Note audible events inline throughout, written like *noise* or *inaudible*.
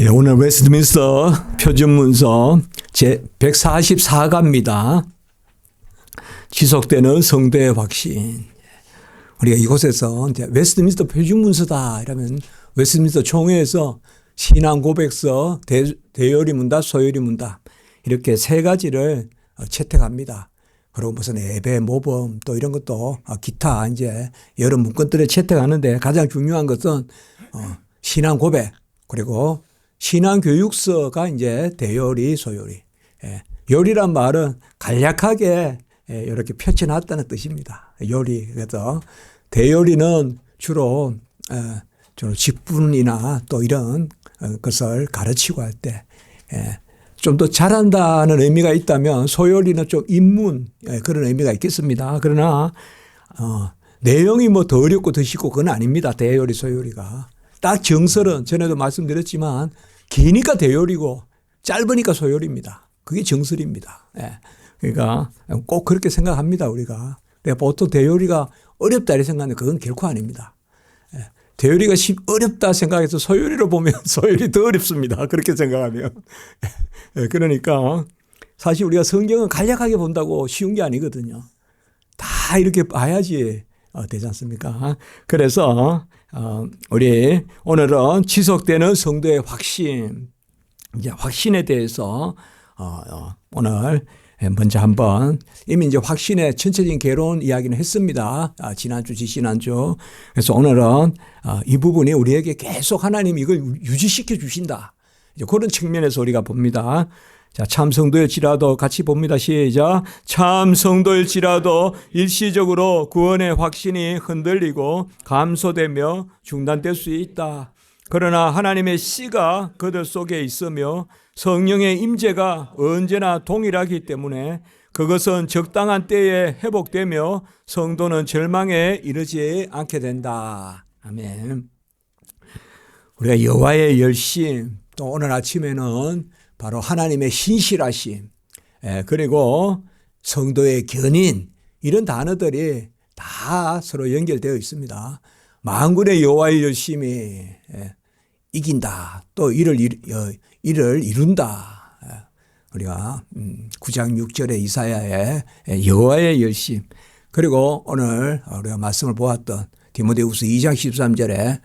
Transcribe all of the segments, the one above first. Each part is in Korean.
예, 오늘 웨스트민스터 표준문서 제 144가입니다. 지속되는 성도의 확신. 우리가 이곳에서 이제 웨스트민스터 표준문서다 이러면 웨스트민스터 총회에서 신앙 고백서, 대, 대요리 문답, 소요리 문답 이렇게 세 가지를 어, 채택합니다. 그리고 무슨 예배, 모범 또 이런 것도 어, 기타 이제 여러 문건들을 채택하는데 가장 중요한 것은 어, 신앙 고백 그리고 신앙 교육서가 이제 대요리, 소요리. 예. 요리란 말은 간략하게 예, 이렇게 펼쳐놨다는 뜻입니다. 요리. 그래서 대요리는 주로 어, 주로 직분이나 또 이런 어, 것을 가르치고 할 때 좀 더 잘한다는 의미가 있다면 소요리는 좀 입문 예, 그런 의미가 있겠습니다. 그러나 어, 내용이 뭐 더 어렵고 더 쉽고 그건 아닙니다. 대요리 소요리가 딱 정설은 전에도 말씀드렸지만 기니까 대요리고 짧으니까 소요리입니다. 그게 정설입니다. 예. 그러니까 꼭 그렇게 생각합니다 우리가. 보통 대요리가 어렵다 이렇게 생각하는데 그건 결코 아닙니다. 예. 대요리가 어렵다 생각해서 소요리로 보면 *laughs* 소요리 더 어렵습니다. 그렇게 생각하면. 예. 그러니까 사실 우리가 성경은 간략하게 본다고 쉬운 게 아니거든요. 다 이렇게 봐야지 어, 되지 않습니까? 그래서 어, 우리 오늘은 지속되는 성도의 확신, 이제 확신에 대해서 어, 오늘 먼저 한번 이미 이제 확신의 전체적인 개론 이야기는 했습니다. 아, 지난주, 지지난주. 그래서 오늘은 이 부분이 우리에게 계속 하나님이 이걸 유지시켜 주신다. 이제 그런 측면에서 우리가 봅니다. 자, 참성도일지라도 같이 봅니다. 시작. 참성도일지라도 일시적으로 구원의 확신이 흔들리고 감소되며 중단될 수 있다. 그러나 하나님의 씨가 그들 속에 있으며 성령의 임재가 언제나 동일하기 때문에 그것은 적당한 때에 회복되며 성도는 절망에 이르지 않게 된다. 아멘. 우리가 여호와의 열심 또 오늘 아침에는 바로 하나님의 신실하심, 예, 그리고 성도의 견인, 이런 단어들이 다 서로 연결되어 있습니다. 만군의 여호와의 열심히 예, 이긴다. 또 이를, 어, 이를 이룬다. 예, 우리가 9장 음, 6절의 이사야의 여호와의 열심 그리고 오늘 우리가 말씀을 보았던 디모데후서 2장 13절에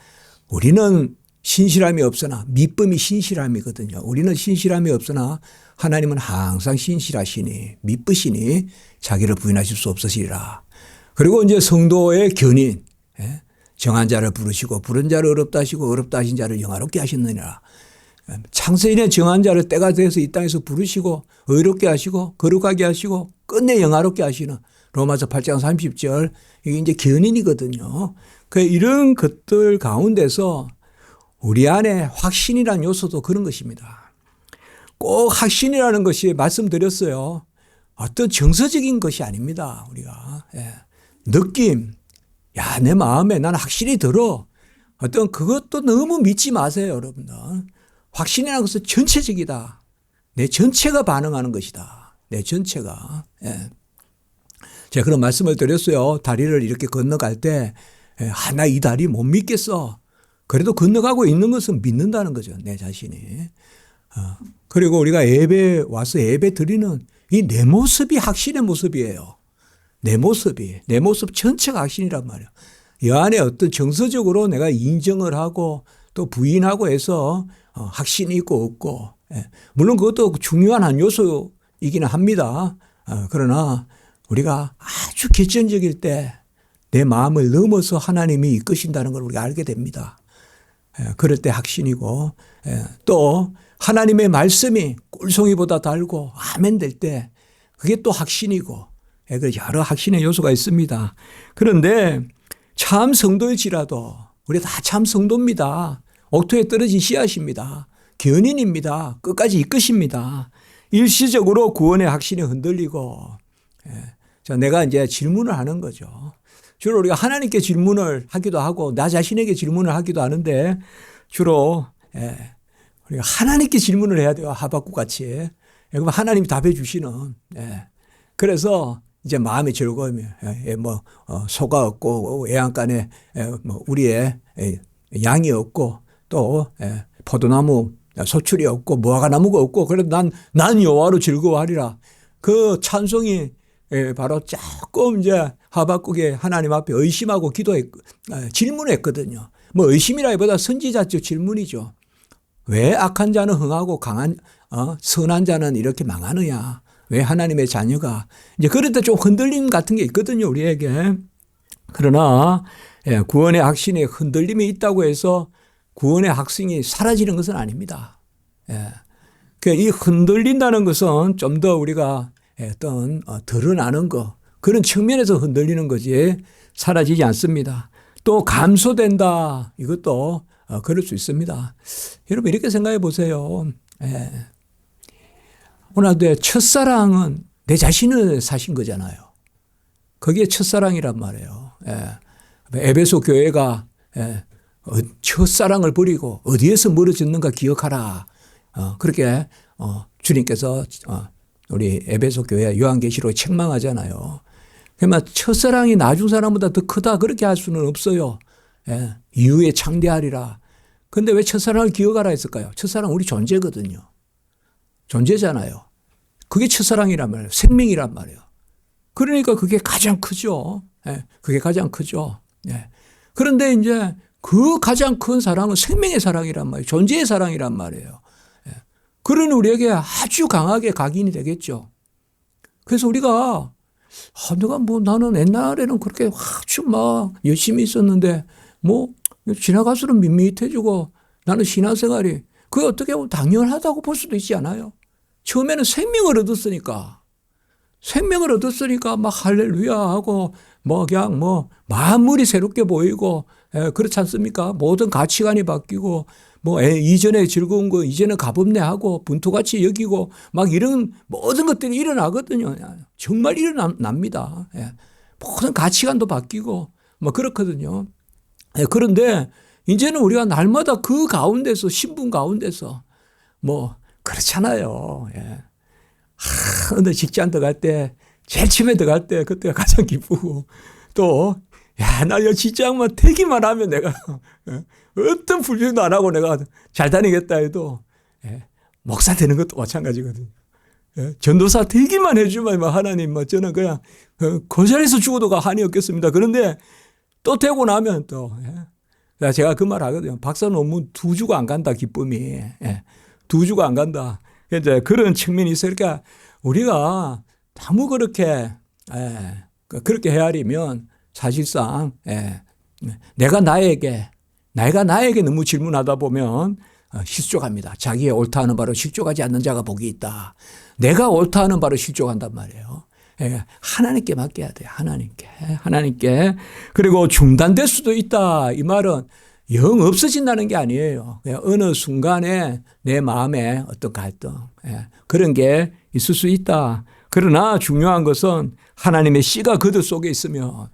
우리는 신실함이 없으나 믿음이 신실함이거든요. 우리는 신실함이 없으나 하나님은 항상 신실하시니 믿으시니 자기를 부인하실 수 없으시리라. 그리고 이제 성도의 견인 예? 정한 자를 부르시고 부른 자를 어렵다 하시고 어렵다 하신 자를 영화롭게 하셨느니라. 창세인의 정한 자를 때가 돼서 이 땅에서 부르시고 의롭게 하시고 거룩하게 하시고 끝내 영화롭게 하시는 로마서 8장 30절 이게 이제 견인이거든요. 그 이런 것들 가운데서 우리 안에 확신이라는 요소도 그런 것입니다. 꼭 확신이라는 것이 말씀드렸어요. 어떤 정서적인 것이 아닙니다. 우리가. 예. 느낌. 야, 내 마음에 나는 확실히 들어. 어떤 그것도 너무 믿지 마세요, 여러분들. 확신이라는 것은 전체적이다. 내 전체가 반응하는 것이다. 내 전체가. 예. 제가 그런 말씀을 드렸어요. 다리를 이렇게 건너갈 때, 예, 아, 나이 다리 못 믿겠어. 그래도 건너가고 있는 것은 믿는다는 거죠. 내 자신이. 어. 그리고 우리가 예배 와서 예배 드리는 이 내 모습이 확신의 모습이에요. 내 모습이. 내 모습 전체가 확신이란 말이에요. 이 안에 어떤 정서적으로 내가 인정을 하고 또 부인하고 해서 어, 확신이 있고 없고. 예. 물론 그것도 중요한 한 요소이기는 합니다. 어, 그러나 우리가 아주 결정적일 때 내 마음을 넘어서 하나님이 이끄신다는 걸 우리가 알게 됩니다. 예, 그럴 때 확신이고 예, 또 하나님의 말씀이 꿀송이보다 달고 아멘 될 때 그게 또 확신이고 예, 그 여러 확신의 요소가 있습니다. 그런데 참 성도일지라도 우리 다 참 성도입니다. 옥토에 떨어진 씨앗입니다. 견인입니다. 끝까지 이끄십니다. 일시적으로 구원의 확신이 흔들리고 자 내가 이제 질문을 하는 거죠. 주로 우리가 하나님께 질문을 하기도 하고 나 자신에게 질문을 하기도 하는데 주로 예, 우리가 하나님께 질문을 해야 돼요. 하박국 같이. 예, 그럼 하나님이 답해 주시는. 예. 그래서 이제 마음의 즐거움이 예, 예, 뭐 어, 소가 없고 애양간에 예, 뭐 우리의 예, 양이 없고 또 예, 포도나무 소출이 없고 무화과 나무가 없고 그래도 난, 난 여호와로 즐거워하리라. 그 찬송이 예, 바로 조금 이제 하박국에 하나님 앞에 의심하고 기도했, 아, 질문했거든요. 뭐 의심이라기보다 선지자적 질문이죠. 왜 악한 자는 흥하고 강한, 어, 선한 자는 이렇게 망하느냐. 왜 하나님의 자녀가. 이제 그럴 때 좀 흔들림 같은 게 있거든요, 우리에게. 그러나, 예, 구원의 확신에 흔들림이 있다고 해서 구원의 확신이 사라지는 것은 아닙니다. 예. 그이 흔들린다는 것은 좀 더 우리가 어떤 어, 드러나는 거 그런 측면에서 흔들리는 거지 사라지지 않습니다. 또 감소된다 이것도 어, 그럴 수 있습니다. 여러분 이렇게 생각해 보세요. 예. 내 첫사랑은 내 자신을 사신 거잖아요. 그게 첫사랑이란 말이에요. 예. 에베소 교회가 예. 어, 첫사랑을 버리고 어디에서 멀어졌는가 기억하라. 어, 그렇게 어, 주님께서 어, 우리 에베소 교회 요한계시로 책망하잖아요. 그러면 첫사랑이 나중 사람보다 더 크다 그렇게 할 수는 없어요. 예, 이후에 창대하리라. 근데 왜 첫사랑을 기억하라 했을까요? 첫사랑 우리 존재거든요. 존재잖아요. 그게 첫사랑이란 말이에요. 생명이란 말이에요. 그러니까 그게 가장 크죠. 예, 그게 가장 크죠. 예. 그런데 이제 그 가장 큰 사랑은 생명의 사랑이란 말이에요. 존재의 사랑이란 말이에요. 그런 우리에게 아주 강하게 각인이 되겠죠. 그래서 우리가 아, 내가 뭐 나는 옛날에는 그렇게 아주 막 열심히 있었는데 뭐 지나갈수록 밋밋해지고 나는 신앙생활이 그게 어떻게 보면 당연하다고 볼 수도 있지 않아요. 처음에는 생명을 얻었으니까 생명을 얻었으니까 막 할렐루야 하고 뭐 그냥 뭐 만물이 새롭게 보이고 예, 그렇지 않습니까? 모든 가치관이 바뀌고 뭐 이전에 즐거운 거 이제는 가봅네 하고 분투같이 여기고 막 이런 모든 것들이 일어나거든요. 정말 일어납니다. 예. 모든 가치관도 바뀌고 뭐 그렇거든요. 예, 그런데 이제는 우리가 날마다 그 가운데서 신분 가운데서 뭐 그렇잖아요. 예. 하, 어느 직장 들어갈 때 제일 처음에 들어갈 때 그때가 가장 기쁘고 또 야, 나이 직장만 되기만 하면 내가 예, *laughs* 어떤 불평도 안 하고 내가 잘 다니겠다 해도 예, 목사 되는 것도 마찬가지거든요. 예, 전도사 되기만 해주면 뭐 하나님 뭐 저는 그냥 어, 그 자리에서 죽어도가 한이 없겠습니다. 그런데 또 되고 나면 또 예. 제가 그 말 하거든요. 박사 논문 두 주가 안 간다 기쁨이 예, 두 주가 안 간다. 이제 그런 측면이 있으니까 우리가 너무 그렇게 예, 그렇게 헤아리면 사실상 예, 내가 나에게 내가 나에게 너무 질문하다 보면 어, 실족합니다. 자기의 옳다 하는 바로 실족하지 않는 자가 복이 있다. 내가 옳다 하는 바로 실족한단 말이에요. 예, 하나님께 맡겨야 돼요. 하나님께. 하나님께. 그리고 중단될 수도 있다. 이 말은 영 없어진다는 게 아니에요. 어느 순간에 내 마음에 어떤 갈등, 예, 그런 게 있을 수 있다. 그러나 중요한 것은 하나님의 씨가 그들 속에 있으면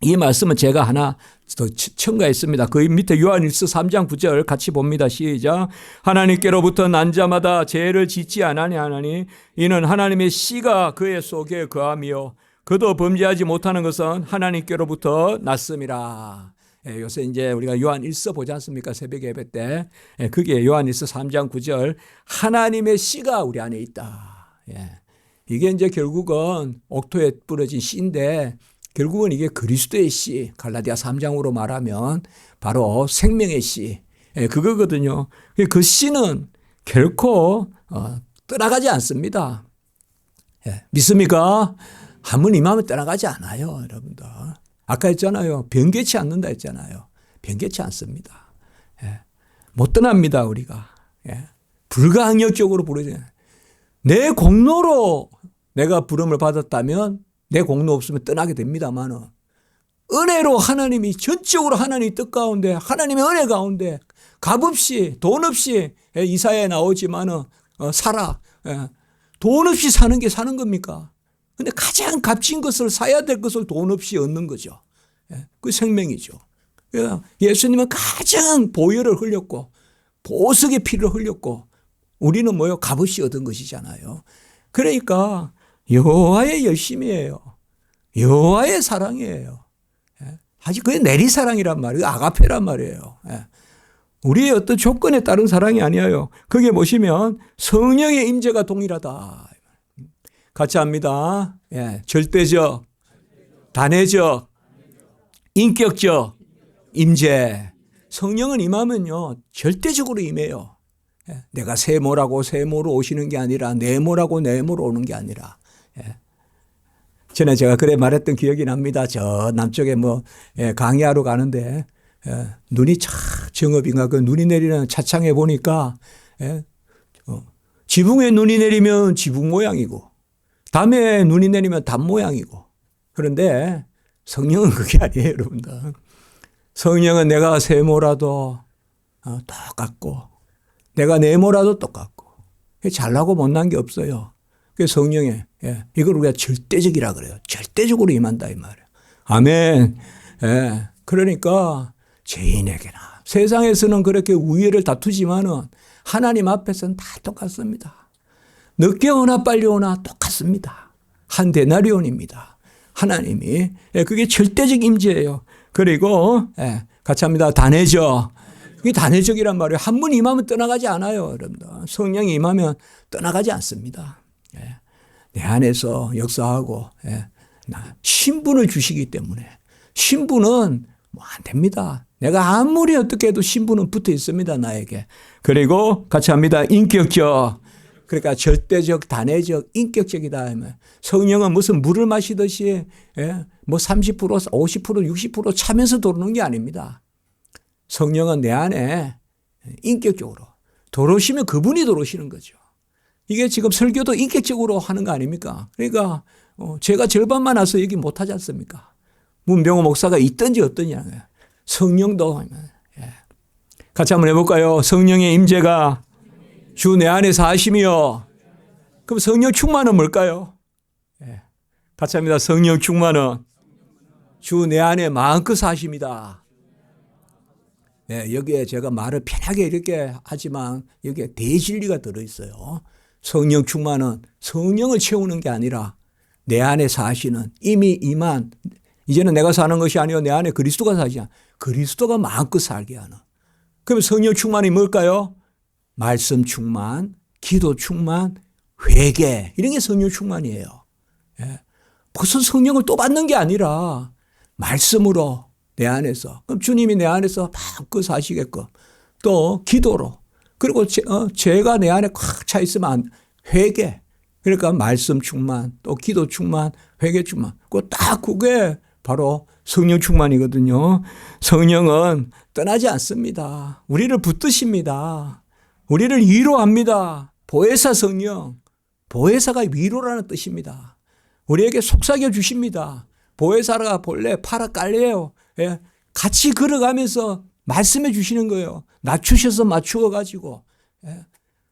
이 말씀은 제가 하나 더 첨가했습니다. 그 밑에 요한일서 3장 9절 같이 봅니다. 시작. 하나님께로부터 난 자마다 죄를 짓지 않으니 하나니 이는 하나님의 씨가 그의 속에 거하며 그도 범죄하지 못하는 것은 하나님께로부터 났음이라. 예, 요새 이제 우리가 요한일서 보지 않습니까? 새벽 예배 때. 예, 그게 요한일서 3장 9절. 하나님의 씨가 우리 안에 있다. 예. 이게 이제 결국은 옥토에 뿌려진 씨인데 결국은 이게 그리스도의 씨, 갈라디아 3장으로 말하면 바로 생명의 씨, 예, 그거거든요. 그 씨는 결코 어, 떠나가지 않습니다. 예, 믿습니까? 한번 임하면 떠나가지 않아요, 여러분들. 아까 했잖아요. 변개치 않는다 했잖아요. 변개치 않습니다. 예, 못 떠납니다, 우리가. 예, 불가항력적으로 부르죠. 내 공로로 내가 부름을 받았다면 내 공로 없으면 떠나게 됩니다만은 은혜로 하나님이 전적으로 하나님의 뜻 가운데 하나님의 은혜 가운데 값 없이 돈 없이 예, 이사에 나오지만은 어, 살아 예. 돈 없이 사는 게 사는 겁니까? 근데 가장 값진 것을 사야 될 것을 돈 없이 얻는 거죠. 예. 그 생명이죠. 예수님은 가장 보혈을 흘렸고 보석의 피를 흘렸고 우리는 뭐요 값없이 얻은 것이잖아요. 그러니까 여호와의 열심이에요. 여호와의 사랑이에요. 예. 아직 그게 내리 사랑이란 말이에요. 아가페란 말이에요. 예. 우리의 어떤 조건에 따른 사랑이 아니에요. 거기에 보시면 성령의 임재가 동일하다. 같이 합니다. 예, 절대적, 단회적, 인격적 임재. 성령은 임하면요 절대적으로 임해요. 예, 내가 세모라고 세모로 오시는 게 아니라 네모라고 네모로 오는 게 아니라. 예. 전에 제가 그래 말했던 기억이 납니다. 저 남쪽에 뭐 예, 강의하러 가는데 예, 눈이 차 정업인가 그 눈이 내리는 차창에 보니까 예, 어, 지붕에 눈이 내리면 지붕 모양이고 담에 눈이 내리면 담 모양이고 그런데 성령은 그게 아니에요, 여러분들. 성령은 내가 세모라도 어, 똑같고 내가 네모라도 똑같고 잘나고 못난 게 없어요. 그 성령의 예, 이걸 우리가 절대적이라 그래요. 절대적으로 임한다 이 말이에요. 아멘. 예, 그러니까 죄인에게나 세상에서는 그렇게 우애를 다투지만은 하나님 앞에서는 다 똑같습니다. 늦게 오나 빨리 오나 똑같습니다. 한 데나리온입니다. 하나님이 예, 그게 절대적 임재예요. 그리고 예, 같이 합니다. 단해져. 이게 단회적이란 말이에요. 한 분 임하면 떠나가지 않아요, 여러분들. 성령이 임하면 떠나가지 않습니다. 예. 내 안에서 역사하고 예. 신분을 주시기 때문에 신분은 뭐 안 됩니다. 내가 아무리 어떻게 해도 신분은 붙어 있습니다, 나에게. 그리고 같이 합니다. 인격적. 그러니까 절대적, 단회적, 인격적이다. 성령은 무슨 물을 마시듯이 예? 뭐 30%, 50%, 60% 차면서 도는 게 아닙니다. 성령은 내 안에 인격적으로 도로시면 그분이 도로시는 거죠. 이게 지금 설교도 인격적으로 하는 거 아닙니까? 그러니까 어, 제가 절반만 와서 얘기 못 하지 않습니까? 문병호 목사가 있든지 없든지 성령도 예. 같이 한번 해볼까요? 성령의 임재가 주 내 안에 사심이요. 그럼 성령 충만은 뭘까요? 예. 같이 합니다. 성령 충만은 주 내 안에 마음껏 사심이다. 네, 여기에 제가 말을 편하게 이렇게 하지만 여기에 대진리가 들어있어요. 성령 충만은 성령을 채우는 게 아니라 내 안에 사시는 이미 임한 이제는 내가 사는 것이 아니요 내 안에 그리스도가 사시 그리스도가 마음껏 살게 하는. 그럼 성령 충만이 뭘까요? 말씀 충만, 기도 충만, 회개 이런 게 성령 충만이에요. 예. 벌써 성령을 또 받는 게 아니라 말씀으로 내 안에서. 그럼 주님이 내 안에서 마음껏 사시게끔. 또 기도로. 그리고 제, 어, 죄가 내 안에 꽉 차 있으면 회개. 그러니까 말씀 충만, 또 기도 충만, 회개 충만. 그딱 그게 바로 성령 충만이거든요. 성령은 떠나지 않습니다. 우리를 붙드십니다. 우리를 위로합니다. 보혜사 성령. 보혜사가 위로라는 뜻입니다. 우리에게 속삭여 주십니다. 보혜사가 본래 파라 깔려요. 예, 같이 걸어가면서 말씀해 주시는 거예요. 낮추셔서 맞추어 가지고 예,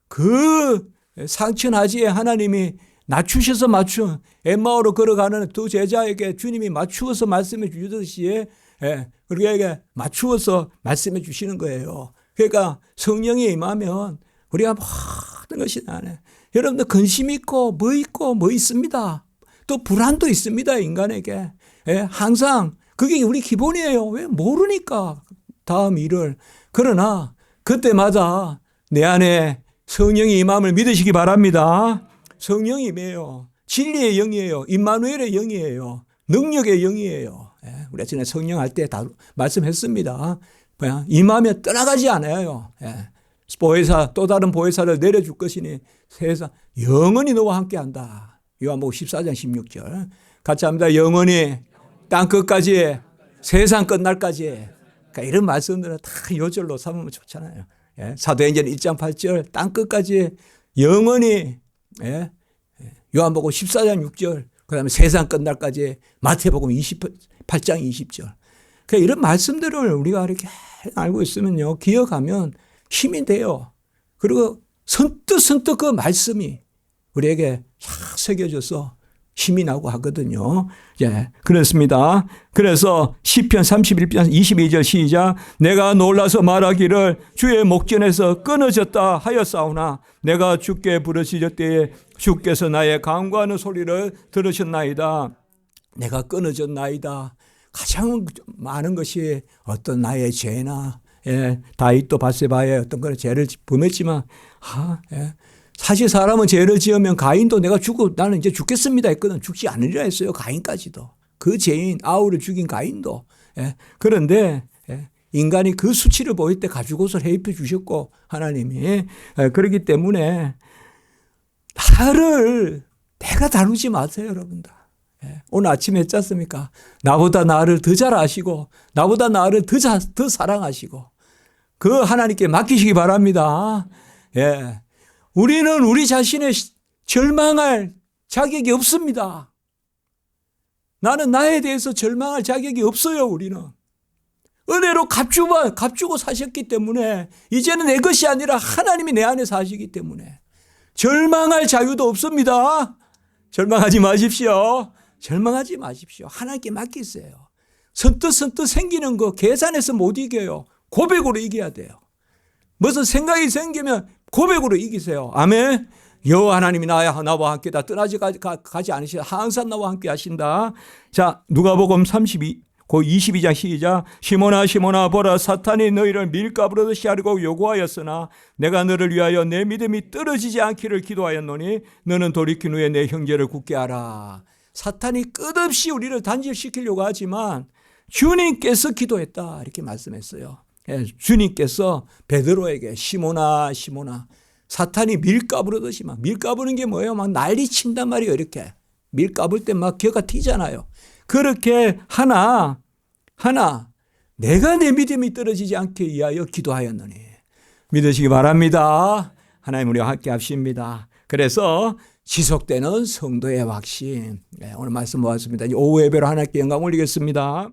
그 상천하지에 하나님이 낮추셔서 맞춘 엠마오로 걸어가는 두 제자에게 주님이 맞추어서 말씀해 주듯이 예, 우리에게 맞추어서 말씀해 주시는 거예요. 그러니까 성령이 임하면 우리가 모든 것이 나네. 여러분들 근심 있고 뭐 있고 뭐 있습니다. 또 불안도 있습니다 인간에게. 예, 항상 그게 우리 기본이에요. 왜 모르니까 다음 일을. 그러나 그때마다 내 안에 성령이 임함을 믿으시기 바랍니다. 성령이 임해요. 진리의 영이에요. 임마누엘의 영이에요. 능력의 영이에요. 예, 우리가 전에 성령 할 때 다 말씀했습니다. 임하면 떠나가지 않아요. 예. 보혜사 또 다른 보혜사를 내려줄 것이니 세상 영원히 너와 함께한다. 요한복음 14장 16절 같이 합니다. 영원히 땅 끝까지 세상 끝날까지 그러니까 이런 말씀들은 다 요절로 삼으면 좋잖아요. 예? 사도행전 1장 8절 땅 끝까지 영원히 예? 요한복음 14장 6절 그다음에 세상 끝날까지 마태복음 28장 20절 그러니까 이런 말씀들을 우리가 이렇게 알고 있으면요 기억하면 힘이 돼요. 그리고 선뜻 선뜻 그 말씀이 우리에게 싹 새겨져서 힘이 나고 하거든요. 예, 그렇습니다. 그래서 시편 31편 22절 시작 내가 놀라서 말하기를 주의 목전에서 끊어졌다 하였사오나 내가 주께 부르짖을 때에 주께서 나의 강구하는 소리를 들으셨나이다. 내가 끊어졌나이다. 가장 많은 것이 어떤 나의 죄나 예, 다윗도 바세바의 어떤 그런 죄를 범했지만 아, 예. 사실 사람은 죄를 지으면 가인도 내가 죽고 나는 이제 죽겠습니다 했거든 죽지 않으리라 했어요 가인까지도 그 죄인 아우를 죽인 가인도 예. 그런데 예. 인간이 그 수치를 보일 때 가지고서 해입해 주셨고 하나님이 예. 그렇기 때문에 나를 내가 다루지 마세요 여러분들 예. 오늘 아침에 짰습니까 나보다 나를 더 잘 아시고 나보다 나를 더, 자, 더 사랑하시고 그 하나님께 맡기시기 바랍니다 예. 우리는 우리 자신의 절망할 자격이 없습니다. 나는 나에 대해서 절망할 자격이 없어요, 우리는. 은혜로 값주고, 값주고 사셨기 때문에 이제는 내 것이 아니라 하나님이 내 안에 사시기 때문에 절망할 자유도 없습니다. 절망하지 마십시오. 절망하지 마십시오. 하나님께 맡기세요. 선뜻 선뜻 생기는 거 계산해서 못 이겨요. 고백으로 이겨야 돼요. 무슨 생각이 생기면 고백으로 이기세요. 아멘. 여호와 하나님이 나야 나와 함께 다 떠나지 가, 가, 가 지 않으시다. 항상 나와 함께 하신다. 자, 누가복음 32 고 22장 시작 시모나 시모나 보라 사탄이 너희를 밀가부르듯이 하려고 요구하였으나 내가 너를 위하여 내 믿음이 떨어지지 않기를 기도하였노니 너는 돌이킨 후에 내 형제를 굳게 하라. 사탄이 끝없이 우리를 단절시키려고 하지만 주님께서 기도했다 이렇게 말씀했어요. 예, 주님께서 베드로에게 시모나 시모나 사탄이 밀가부르듯이 막 밀가부는 게 뭐예요? 막 난리 친단 말이에요. 이렇게 밀가불 때 막 겨가 튀잖아요. 그렇게 하나 하나 내가 내 믿음이 떨어지지 않게 위하여 기도하였느니 믿으시기 바랍니다. 하나님 우리와 함께 합십니다. 그래서 지속되는 성도의 확신 네, 오늘 말씀 모았습니다. 오후 예배로 하나님께 영광 올리겠습니다.